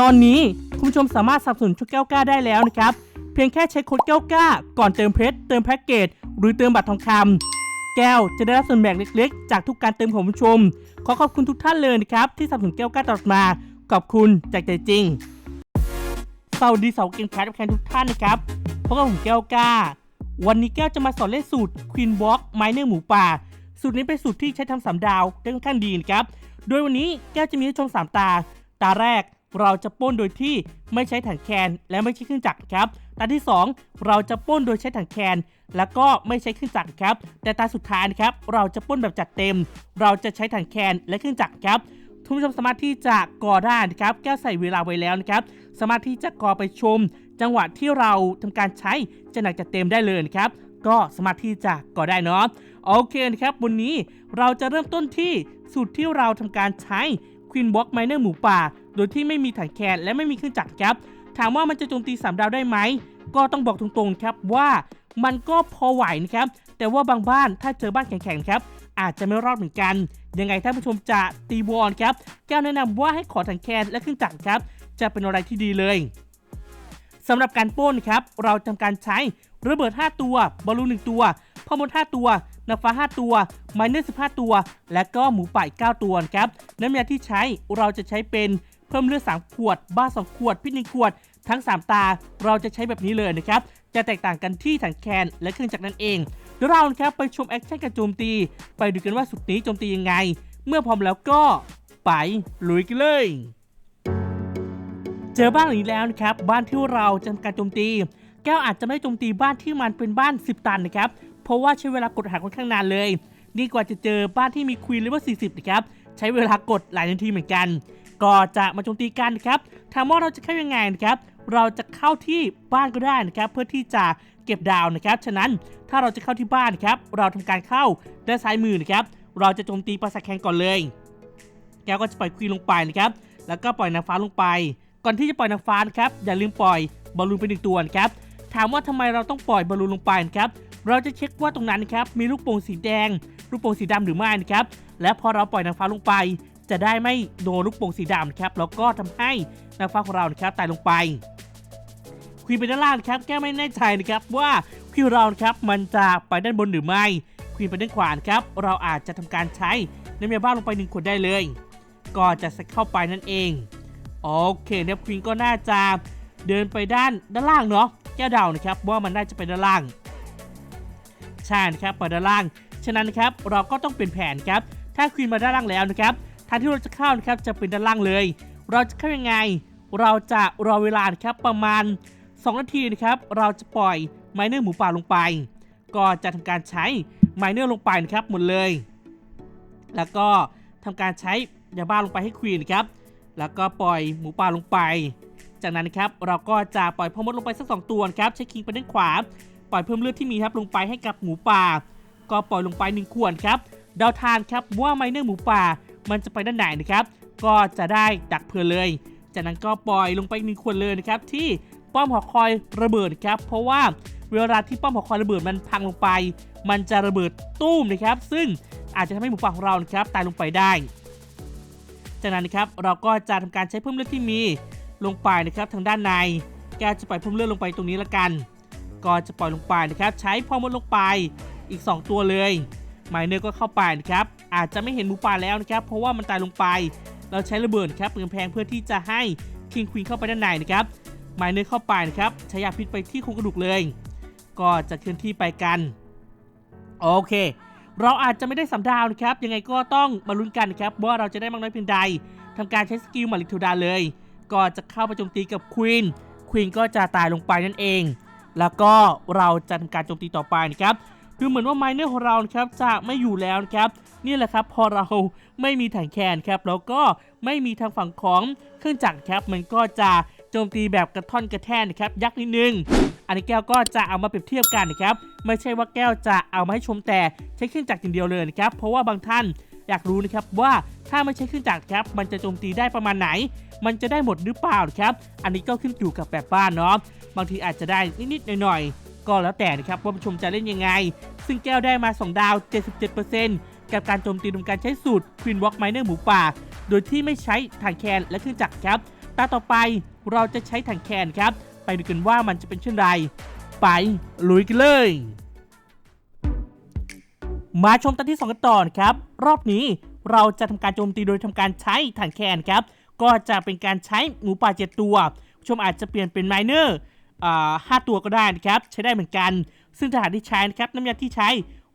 ตอนนี้คุณผู้ชมสามารถสนับสนุนช่วยแก้วกล้าได้แล้วนะครับ เพียงแค่ใช้โค้ดแก้วกล้า ก่อนเติมเพชรเติมแพ็กเกจหรือเติมบัตรทองคำแก้วจะได้รับส่วนแบ่งเล็กๆ จากทุกการเติมของผู้ชม ขอขอบคุณทุกท่านเลยนะครับที่สนับสนุนแก้วกล้าตลอดมา ขอบคุณจากใจจริงสวัสดีสาวเก่งแคทแฟนทุกท่านนะครับพบกับผมแก้วกล้า วันนี้แก้วจะมาสอนเล่นสูตร Queen Walk ไม้เนื้อหมูป่าสูตรนี้เป็นสูตรที่ใช้ทำสามดาวได้ค่อนข้างดีนะครับ โดยวันนี้แก้วจะมีให้ชมสามตา ตาแรก เราจะป้นโดยที่ไม่ใช้ถังแคนและไม่ใช้เครื่องจักรครับตาที่ 2 เราจะป้นโดยใช้ถังแคนแล้วก็ไม่ใช้เครื่องจักรครับ แต่ตาสุดท้ายนะครับเราจะป้นแบบจัดเต็ม เราจะใช้ถังแคนและเครื่องจักรครับทุกผู้ชมสามารถที่จะกอได้นะครับแก้วใส่เวลาไว้แล้วนะครับสามารถที่จะกอไปชม จังหวะที่เราทำการใช้จะหนักจัดเต็มได้เลยนะครับก็สามารถที่จะกอได้เนาะโอเคนะครับวันนี้เราจะเริ่มต้นที่สูตรที่เราทำการใช้ Queen Walk Miner หมูป่า โดยที่ไม่มีถังแคนและไม่มีเครื่องจักรครับ ถามว่ามันจะโจมตี 3 ดาวได้ไหม ก็ต้องบอกตรงๆครับว่ามันก็พอไหวนะครับ แต่ว่าบางบ้านถ้าเจอบ้านแข็งๆครับ อาจจะไม่รอดเหมือนกัน ยังไงท่านผู้ชมจะตีวอนครับ แก้วแนะนำว่าให้ขอถังแคนและเครื่องจักรครับ จะเป็นอะไรที่ดีเลยสำหรับการป้นครับ เราทำการใช้ระเบิด 5 ตัว บอลลูน1ตัวพอมด5ตัวนาฟ้า 5 ตัวไมเนอร์15 ตัว และก็หมูป่าอีก9ตัวครับน้ำยาที่ใช้เราจะใช้เป็น เพิ่มเลือด3ขวด บ้า 2 ขวด พิษ1ขวด ทั้ง 3 ตา เราจะใช้แบบนี้เลยนะครับ จะแตกต่างกันที่ถังแคนและเครื่องจักรนั่นเอง เดี๋ยวเราครับไปชมแอคชั่นการโจมตี ไปดูกันว่าสุดนี้โจมตียังไง เมื่อพร้อมแล้วก็ไปลุยกันเลย เจอบ้านหลังนี้แล้วนะครับ บ้านที่เราจะทำการโจมตี แก้วอาจจะไม่โจมตีบ้านที่มันเป็นบ้าน 10 ตันนะครับ เพราะว่าใช้เวลากดหาค่อนข้างนานเลย ดีกว่าจะเจอบ้านที่มีควีนเลเวล40 นะครับ ใช้เวลากดหลายนาทีเหมือนกัน ก็จะมาโจมตีกันนะครับถามว่าเราจะเข้ายังไงนะครับ เราจะเข้าที่บ้านก็ได้นะครับ เพื่อที่จะเก็บดาวนะครับ ฉะนั้นถ้าเราจะเข้าที่บ้านครับ เราทำการเข้าด้านซ้ายมือนะครับ เราจะโจมตีปราสาทแคนก่อนเลย แก้วก็จะปล่อยควีนลงไปนะครับ แล้วก็ปล่อยนางฟ้าลงไป ก่อนที่จะปล่อยนางฟ้านะครับ อย่าลืมปล่อยบอลลูนไปหนึ่งตัวนะครับ ถามว่าทำไมเราต้องปล่อยบอลลูนลงไปนะครับ เราจะเช็คว่าตรงนั้นนะครับ มีลูกโป่งสีแดง ลูกโป่งสีดำหรือไม่นะครับ และพอเราปล่อยนางฟ้าลงไป จะได้ไม่โดนลูกโป่งสีดำนะครับแล้วก็ทำให้นางฟ้าของเรานะครับตายลงไปควีนไปด้านล่างครับแก้ไม่แน่ใจนะครับว่าควีนเราครับมันจะไปด้านบนหรือไม่ควีนไปด้านขวานครับเราอาจจะทำการใช้น้ำยาบ้าลงไปหนึ่งขวดได้เลย ก็จะใส่เข้าไปนั่นเองโอเคนะครับควีนก็น่าจะเดินไปด้านด้านล่างเนาะแก้เดานะครับว่ามันน่าจะไปด้านล่างใช่นะครับไปด้านล่าง ฉะนั้นนะครับเราก็ต้องเปลี่ยนแผนครับถ้าควีนมาด้านล่างแล้วนะครับางที่เราจะเข้านะครับจะเป็นด้านล่างเลย เราจะเข้ายังไง เราจะรอเวลาครับประมาณ 2 นาทีนะครับ เราจะปล่อยไมเนอร์หมูป่าลงไป ก็จะทำการใช้ไมเนอร์ลงไปนะครับหมดเลย แล้วก็ทำการใช้ยาบ้าลงไปให้ควีนครับ แล้วก็ปล่อยหมูป่าลงไป จากนั้นนะครับเราก็จะปล่อยพ่อมดลงไปสักสองตัวครับใช้คิงไปด้านขวา ปล่อยเพิ่มเลือดที่มีครับลงไปให้กับหมูป่า ก็ปล่อยลงไป1ขวดครับเดาทานครับว่าไมเนอร์หมูป่า มันจะไปด้านไหนนะครับ ก็จะได้ดักเพื่อเลย จากนั้นก็ปล่อยลงไปหนึ่งขวดเลยนะครับที่ป้อมหอคอยระเบิดครับ เพราะว่าเวลาที่ป้อมหอคอยระเบิดมันพังลงไป มันจะระเบิดตู้มนะครับ ซึ่งอาจจะทำให้หมูป่าของเรานะครับตายลงไปได้ จากนั้นนะครับเราก็จะทำการใช้เพิ่มเลือดที่มีลงไปนะครับทางด้านในแกจะปล่อยเพิ่มเลือดลงไปตรงนี้ละกัน ก็จะปล่อยลงไปนะครับ ใช้พอมดลงไปอีก 2 ตัวเลย ไมเนอร์ก็เข้าไปนะครับ อาจจะไม่เห็นหมูป่าแล้วนะครับ เพราะว่ามันตายลงไป เราใช้ระเบิดครับปืนแพงเพื่อที่จะให้คิงควีนเข้าไปด้านในนะครับไมเนอร์เข้าไปนะครับใช้ยาพิษไปที่โครงกระดูกเลย ก็จะเคลื่อนที่ไปกัน โอเค เราอาจจะไม่ได้สำดาวนะครับ ยังไงก็ต้องมาลุ้นกันนะครับว่าเราจะได้มากน้อยเพียงใดทำการใช้สกิลมาริทูดาเลย ก็จะเข้าไปโจมตีกับควีนควีนก็จะตายลงไปนั่นเอง แล้วก็เราจะทำการโจมตีต่อไปนะครับ คือเหมือนว่าไมเนอร์ของเราครับจะไม่อยู่แล้วครับนี่แหละครับพอเราไม่มีถังแคนครับแล้วก็ไม่มีทางฝั่งของเครื่องจักรครับมันก็จะโจมตีแบบกระท่อนกระแท่นนะครับยักษ์นิดนึง อันนี้แก้วก็จะเอามาเปรียบเทียบกันนะครับไม่ใช่ว่าแก้วจะเอามาให้ชมแต่ใช้เครื่องจักรอย่างเดียวเลยนะครับเพราะว่าบางท่านอยากรู้นะครับว่าถ้าไม่ใช้เครื่องจักรครับมันจะโจมตีได้ประมาณไหน มันจะได้หมดหรือเปล่าครับ อันนี้ก็ขึ้นอยู่กับแบบบ้านเนาะบางทีอาจจะได้นิดๆหน่อยๆ ก็แล้วแต่นะครับว่าผู้ชมจะเล่นยังไง ซึ่งแก้วได้มา 2 ดาว 77%กับการโจมตีโดยการใช้สูตร Queen Walk Miner หมูป่า โดยที่ไม่ใช้ถังแคนและเครื่องจักรครับ ตาต่อไปเราจะใช้ถังแคนครับ ไปดูกันว่ามันจะเป็นเช่นไร ไปลุยกันเลย มาชมตอนที่ 2 กันต่อนะครับ รอบนี้เราจะทำการโจมตีโดยทำการใช้ฐานแคนครับ ก็จะเป็นการใช้หมูป่าเจ็ดตัวผู้ชมอาจจะเปลี่ยนเป็นไมเนอร์ ห้าตัวก็ได้นะครับใช้ได้เหมือนกัน ซึ่งทหารที่ใช้นะครับน้ำยาที่ใช้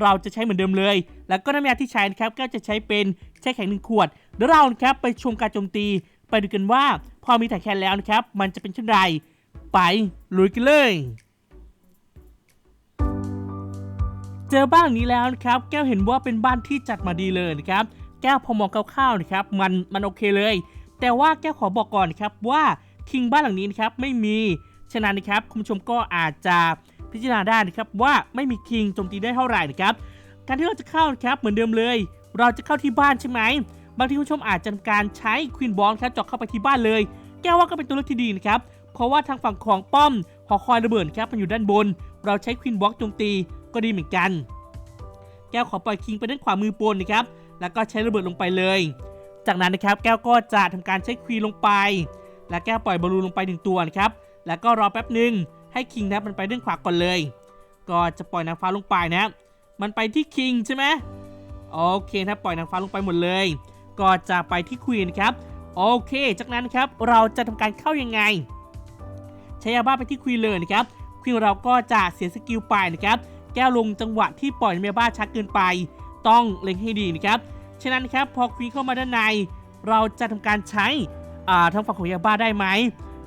เราจะใช้เหมือนเดิมเลย แล้วก็น้ำยาที่ใช้นะครับก็จะใช้เป็นแช่แข็งหนึ่งขวดเดี๋ยวเรานะครับไปชมการโจมตีไปดูกันว่าพอมีฐานแคนแล้วนะครับ มันจะเป็นเช่นไรไปลุยกันเลย เจอบ้านนี้แล้วนะครับ แก้วเห็นว่าเป็นบ้านที่จัดมาดีเลยนะครับ แก้วพอมองคร่าวๆนะครับมันมันโอเคเลย แต่ว่าแก้วขอบอกก่อนนะครับว่าคิงบ้านหลังนี้นะครับไม่มี ฉะนั้นนะครับคุณผู้ชมก็อาจจะพิจารณาได้นะครับว่าไม่มีคิงโจมตีได้เท่าไหร่นะครับการที่เราจะเข้านะครับเหมือนเดิมเลย เราจะเข้าที่บ้านใช่ไหมบางทีคุณผู้ชมอาจจะทำการใช้ควีนบอลครับเจาะเข้าไปที่บ้านเลย แก้วว่าก็เป็นตัวเลือกที่ดีนะครับเพราะว่าทางฝั่งของป้อมหอคอยระเบิดครับมันอยู่ด้านบน เราใช้ควีนบล็อกโจมตีก็ดีเหมือนกัน แก้วขอปล่อยคิงไปด้านขวามือบนนะครับแล้วก็ใช้ระเบิดลงไปเลย จากนั้นนะครับแก้วก็จะทำการใช้ควีนลงไป และแก้วปล่อยบอลลูนลงไปหนึ่งตัวนะครับ แล้วก็รอแป๊บหนึ่งให้คิงนะครับมันไปด้านขวาก่อนเลย ก็จะปล่อยนางฟ้าลงไปนะครับมันไปที่คิงใช่ไหมโอเคนะครับปล่อยนางฟ้าลงไปหมดเลย ก็จะไปที่ควีนครับ โอเค จากนั้นครับเราจะทำการเข้ายังไง ใช้ยาบ้าไปที่ควีนเลยนะครับ ควีนเราก็จะเสียสกิลไปนะครับ แก้วลงจังหวะที่ปล่อยเมียบ้าชักเกินไป ต้องเล็งให้ดีนะครับ ฉะนั้นครับพอควีนเข้ามาด้านใน เราจะทำการใช้ทางฝั่งของยาบ้าได้ไหม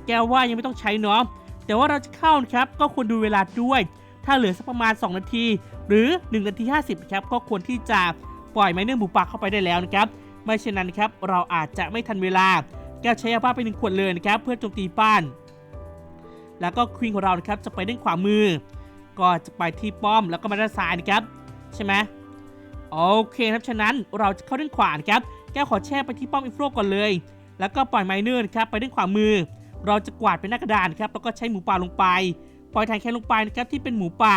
แก้วว่ายังไม่ต้องใช้เนาะแต่ว่าเราจะเข้านะครับก็ควรดูเวลาด้วย ถ้าเหลือสักประมาณ 2 นาที หรือ 1 นาที 50นะครับก็ควรที่จะปล่อยไม้เนื้อหมูป่าเข้าไปได้แล้วนะครับไม่เช่นนั้นครับเราอาจจะไม่ทันเวลา แก้วใช้ยาบ้าไปหนึ่งขวดเลยนะครับเพื่อโจมตีบ้าน แล้วก็ควีนของเรานะครับจะไปด้านขวามือ ก็จะไปที่ป้อมแล้วก็มาด้านซ้ายนะครับใช่ไหมโอเคครับฉะนั้นเราจะเข้าด้านขวานะครับแก้วขอแช่ไปที่ป้อมอินฟโลก่อนเลย แล้วก็ปล่อยไมเนอร์นะครับไปด้านขวามือ เราจะกวาดเป็นหน้ากระดานครับแล้วก็ใช้หมูป่าลงไป ปล่อยแทนแค่ลงไปนะครับที่เป็นหมูป่า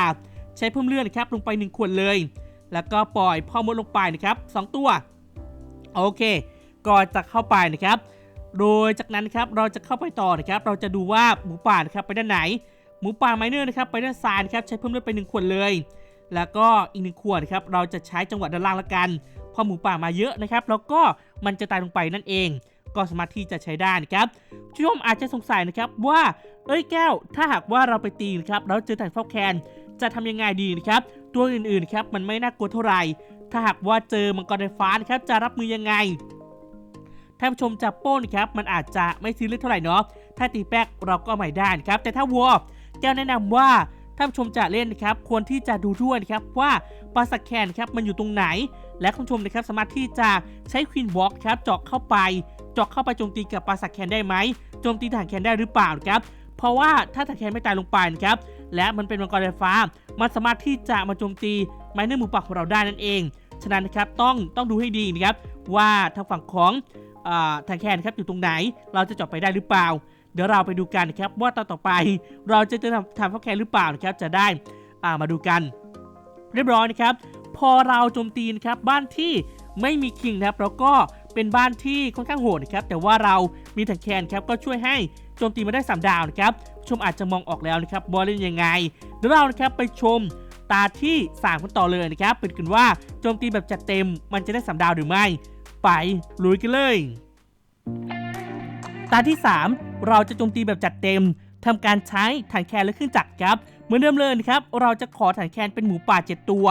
ใช้เพิ่มเลือดนะครับลงไป1ขวดเลย แล้วก็ปล่อยพ่อมดลงไปนะครับสองตัวโอเคก็จะเข้าไปนะครับ โดยจากนั้นครับเราจะเข้าไปต่อนะครับ เราจะดูว่าหมูป่านะครับไปด้านไหน หมูป่าไมเนอร์นะครับไปด้านซ้ายนะครับใช้เพิ่มเลือดไป1ขวดเลย แล้วก็อีกหนึ่งขวดนะครับเราจะใช้จังหวะด้านล่างละกันพอหมูป่ามาเยอะนะครับ แล้วก็มันจะตายลงไปนั่นเอง ก็สามารถที่จะใช้ได้นะครับผู้ชมอาจจะสงสัยนะครับว่าเอ้ยแก้ว ถ้าหากว่าเราไปตีนะครับแล้วเจอแต่ฟอกแคนจะทำยังไงดีนะครับตัวอื่นๆครับมันไม่น่ากลัวเท่าไหร่ ถ้าหากว่าเจอมังกรไฟฟ้านะครับจะรับมือยังไงท่านผู้ชมจะโป้นครับมันอาจจะไม่ซีเรียสเท่าไหร่เนาะถ้าตีแป๊กเราก็ใหม่ได้นะครับแต่ถ้าวัวแก้วแนะนำว่าท่านผู้ชมจะเล่นนะครับควรที่จะดูด้วยนะครับว่าปลาสักแคนครับมันอยู่ตรงไหน และคุณผู้ชมนะครับสามารถที่จะใช้ควีนวอล์กครับเจาะเข้าไป เจาะเข้าไปโจมตีกับปลาสักแคนได้ไหมโจมตีทหารแคนได้หรือเปล่าครับเพราะว่าถ้าทหารแคนไม่ตายลงไปนะครับและมันเป็นมังกรไฟฟ้า มันสามารถที่จะมาโจมตีไม้เนื้อหมูป่าของเราได้นั่นเอง ฉะนั้นนะครับต้องต้องดูให้ดีนะครับว่าทางฝั่งของอ่าทางแคนครับอยู่ตรงไหน เราจะจาะไปได้หรือเปล่า เดี๋ยวเราไปดูกันนะครับว่าตอนต่อไป เราจะเจะทำทำฟักแคนหรือเปล่านะครับจะได้ามาดูกัน เรียบร้อยนะครับ พอเราโจมตีนะครับบ้านที่ไม่มีคิงนะครับแล้วก็ เป็นบ้านที่ค่อนข้างโหดนะครับแต่ว่าเรามีถังแคนครับก็ช่วยให้โจมตีมาได้ 3 ดาวนะครับชมอาจจะมองออกแล้วนะครับบอลเล่นยังไงเดี๋ยวเรานะครับไปชมตาที่3กันต่อเลยนะครับเป็นกันว่าโจมตีแบบจัดเต็มมันจะได้3ดาวหรือไม่ ไปลุยกันเลย ตาที่ 3 เราจะโจมตีแบบจัดเต็มทำการใช้ฐานแคนและเครื่องจักรครับเหมือนเดิมเลยนะครับเราจะขอฐานแคนเป็นหมูป่า 7 ตัว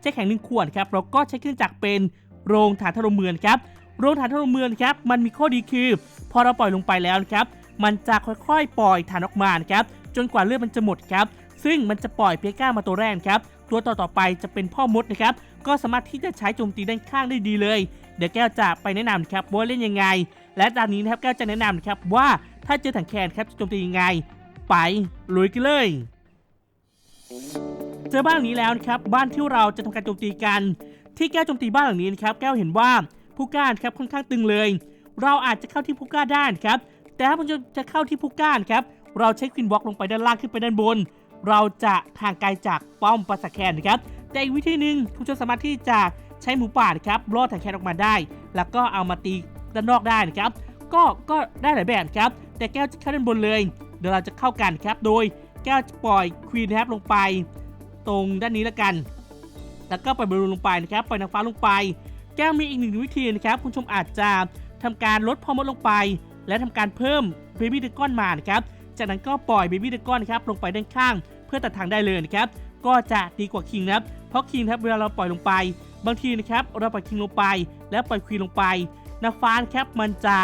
ใช้แข็งหนึ่งขวดครับแล้วก็ใช้เครื่องจักรเป็นโรงฐานถล่มเมืองครับ โรงฐานถล่มเมืองครับมันมีข้อดีคือ พอเราปล่อยลงไปแล้วนะครับ มันจะค่อยๆ ปล่อยฐานออกมาครับจนกว่าเลือดมันจะหมดครับ ซึ่งมันจะปล่อยเพียก้ามาตัวแรกครับ ตัวต่อๆไปจะเป็นพ่อมดนะครับ ก็สามารถที่จะใช้โจมตีด้านข้างได้ดีเลย เดี๋ยวแก้วจะไปแนะนำนะครับว่าเล่นยังไง และตอนนี้นะครับแก้วจะแนะนำนะครับว่าถ้าเจอถังแคนครับจะโจมตียังไง ไปลุยกันเลย เจอบ้านหลังนี้แล้วนะครับบ้านที่เราจะทำการโจมตีกัน ที่แก้วโจมตีบ้านหลังนี้นะครับแก้วเห็นว่า ผู้ก้าครับค่อนข้างตึงเลย เราอาจจะเข้าที่ผู้ก้าได้นครับ แต่ถ้าผมจะเข้าที่ผู้ก้าครับ เราใช้ควินบล็อกลงไปด้านล่างขึ้นไปด้านบน เราจะห่างไกลจากป้อมปราสาทแคนนะครับ แต่อีกวิธีหนึ่งคุณจะสามารถที่จะใช้หมูป่านครับล่อถังแคนออกมาได้ แล้วก็เอามาตีด้านนอกได้นะครับ ก็ก็ได้หลายแบบครับ แต่แก้วจะเข้าด้านบนเลย เดี๋ยวเราจะเข้ากันครับ โดยแก้วจะปล่อยควีนนะครับลงไป ตรงด้านนี้แล้วกัน แล้วก็ปล่อยบอลลูนลงไปนะครับปล่อยนางฟ้าลงไป แก้วมีอีกหนึ่งวิธีนะครับ คุณชมอาจจะทำการลดพอมดลงไป และทำการเพิ่มเบบี้เดก้อนมานะครับ จากนั้นก็ปล่อยเบบี้เดก้อนนะครับลงไปด้านข้าง เพื่อตัดทางได้เลยนะครับ ก็จะดีกว่าคิงนะครับ เพราะคิงครับเวลาเราปล่อยลงไป บางทีนะครับเราปล่อยคิงลงไป แล้วปล่อยควีนลงไปนาฟานครับมันจะ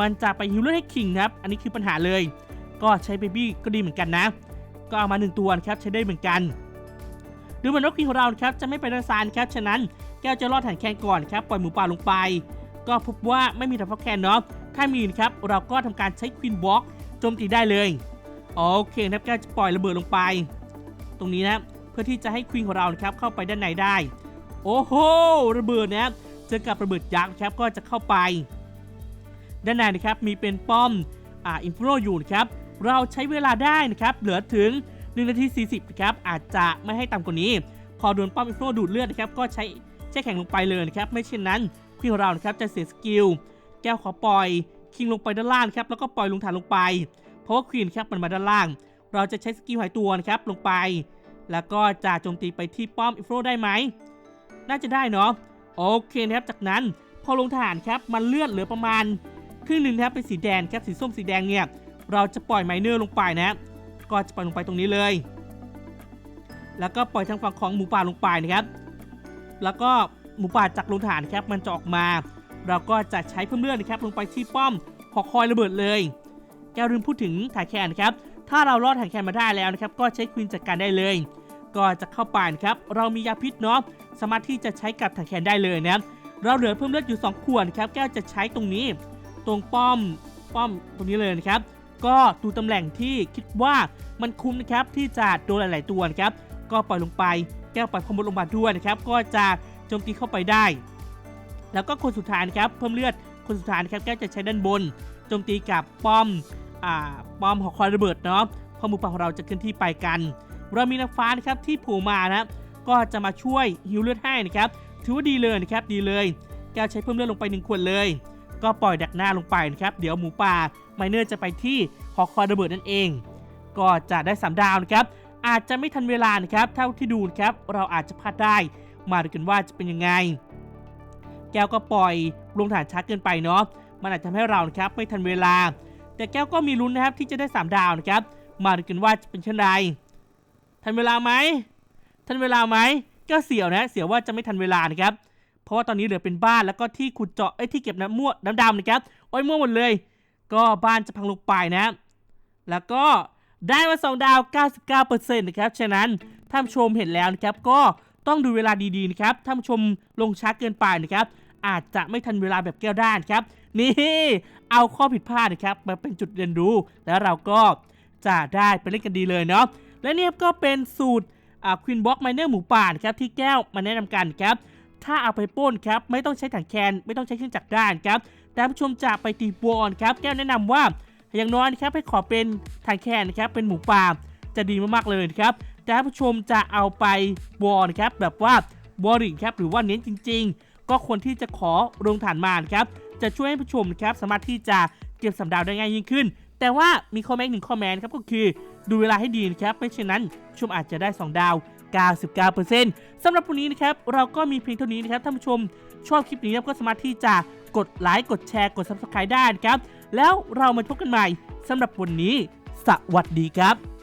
มันจะไปฮิวเลอร์ให้คิงครับ อันนี้คือปัญหาเลย ก็ใช้เบบี้ก็ดีเหมือนกันนะ ก็เอามาหนึ่งตัวนะครับใช้ได้เหมือนกันดูเหมือนว่าควีนของเราครับจะไม่ไปด้านซ้ายนครับ ฉะนั้น ก้วจะรอดฐานแคนก่อนครับปล่อยหมูป่าลงไป ก็พบว่าไม่มีฐานพักแคนเนาะถ้ามีนะครับเราก็ทำการใช้ควีนบล็อกโจมตีได้เลยโอเคครับแก้วจะปล่อยระเบิดลงไป ตรงนี้นะเพื่อที่จะให้ควีนของเรานะครับเข้าไปด้านในได้ โอ้โหระเบิดนะครับเจอกับระเบิดยักษ์นะครับก็จะเข้าไป ด้านในนะครับมีเป็นป้อมอ่าอินฟโนอยู่นะครับเราใช้เวลาได้นะครับเหลือถึง1นาที40นะครับอาจจะไม่ให้ต่ำกว่านี้ พอโดนป้อมอินฟโนดูดเลือดนะครับก็ใช้ แช่แข็งลงไปเลยนะครับ ไม่เช่นนั้นควีนของเรานะครับจะเสียสกิล แก้วขอปล่อยคิงลงไปด้านล่างครับแล้วก็ปล่อยลงฐานลงไป เพราะว่าควีนครับมันมาด้านล่าง เราจะใช้สกิลหายตัวนะครับลงไป แล้วก็จะโจมตีไปที่ป้อมอิฟโนได้ไหมน่าจะได้เนาะโอเคนะครับจากนั้นพอลงฐานครับมันเลือดเหลือประมาณครึ่งหนึ่งนะครับเป็นสีแดงครับสีส้มสีแดงเนี่ยเราจะปล่อยไมเนอร์ลงไปนะก็จะปล่อยลงไปตรงนี้เลย แล้วก็ปล่อยทางฝั่งของหมูป่าลงไปนะครับ แล้วก็หมูป่าจากลงฐานครับมันจะออกมา เราก็จะใช้เพิ่มเลือดนะครับลงไปที่ป้อมหอคอยระเบิดเลย แกลืมพูดถึงถ่ายแคนนะครับ ถ้าเรารอดถ่ายแคนมาได้แล้วนะครับ ก็ใช้ควีนจัดการได้เลย ก็จะเข้าป่านครับ เรามียาพิษเนาะ สามารถที่จะใช้กับถังแคนได้เลยนะเราเหลือเพิ่มเลือดอยู่ 2 ขวดครับ แก้วจะใช้ตรงนี้ ตรงป้อม ป้อมตรงนี้เลยนะครับ ก็ดูตำแหน่งที่คิดว่ามันคุ้มนะครับที่จะโดนหลาย ๆ ตัวนะครับ ก็ปล่อยลงไป แก้วปล่อยพอมดลงมาด้วยนะครับ ก็จะโจมตีเข้าไปได้ แล้วก็คนสุดท้ายนะครับ เพิ่มเลือดคนสุดท้ายนะครับแก้วจะใช้ด้านบนโจมตีกับป้อมอ่าป้อมหอคอยระเบิดเนาะพอหมูป่าของเราจะเคลื่อนที่ไปกัน เรามีนักฟ้านะครับที่ผล่มานะครับก็จะมาช่วยฮิวเลือดให้นะครับถือว่าดีเลยนะครับดีเลย แก้วใช้เพิ่มเลือดลงไปหนึ่งขวดเลย ก็ปล่อยดักหน้าลงไปนะครับเดี๋ยวหมูป่าไมเนอร์จะไปที่หอคอยระเบิดนั่นเอง ก็จะได้3ดาวนะครับ อาจจะไม่ทันเวลานะครับเท่าที่ดูนะครับเราอาจจะพลาดได้ มาดูกันว่าจะเป็นยังไง แก้วก็ปล่อยลงฐานช้าเกินไปเนาะมันอาจจะทำให้เรานะครับไม่ทันเวลา แต่แก้วก็มีลุ้นนะครับที่จะได้ 3 ดาวนะครับ มาดูกันว่าจะเป็นเช่นไรทันเวลาไหมทันเวลาไหมก็เสียวนะ เสียวว่าจะไม่ทันเวลานะครับ เพราะว่าตอนนี้เหลือเป็นบ้านแล้วก็ที่ขุดเจาะไอ้ที่เก็บน้ำมั่วน้ำดำนะครับโอ้ยมั่วหมดเลย ก็บ้านจะพังลงไปนะ แล้วก็ ได้มา2ดาว 99%นะครับ ฉะนั้นท่านชมเห็นแล้วนะครับ ก็ต้องดูเวลาดีๆนะครับ ท่านชมลงช้าเกินไปนะครับ อาจจะไม่ทันเวลาแบบแก้วด้านครับ นี่เอาข้อผิดพลาดนะครับมาเป็นจุดเรียนรู้ แล้วเราก็จะได้ไปเล่นกันดีเลยเนาะ และนี่ก็เป็นสูตรควินบ็อกไมเนอร์หมูป่านะครับที่แก้วมาแนะนำกันครับ ถ้าเอาไปป้นครับไม่ต้องใช้ถังแคน ไม่ต้องใช้เครื่องจักรด้านครับแต่ผู้ชมจะไปตีบัวอ่อนครับ แก้วแนะนำว่า อย่างน้อยนะครับให้ขอเป็นถังแคนนะครับเป็นหมูป่าจะดีมากๆเลยนะครับแต่ถ้าผู้ชมจะเอาไปบวอ่อนครับแบบว่าบอริงครับหรือว่าเน้นจริง ๆ ก็ควรที่จะขอลงฐานมานครับจะช่วยให้ผู้ชมนะครับสามารถที่จะเก็บสำดาวได้ง่ายยิ่งขึ้น แต่ว่ามีข้อแม้หนึ่งข้อแม้นะครับก็คือดูเวลาให้ดีนะครับไม่เช่นนั้นชมอาจจะได้ 2 ดาว 99%สำหรับวันนี้นะครับเราก็มีเพียงเท่านี้นะครับท่านผู้ชมชอบคลิปนี้ครับก็สามารถที่จะ กดไลค์กดแชร์กด Subscribe ได้นะครับ แล้วเรามาพบกันใหม่สำหรับวันนี้ สวัสดีครับ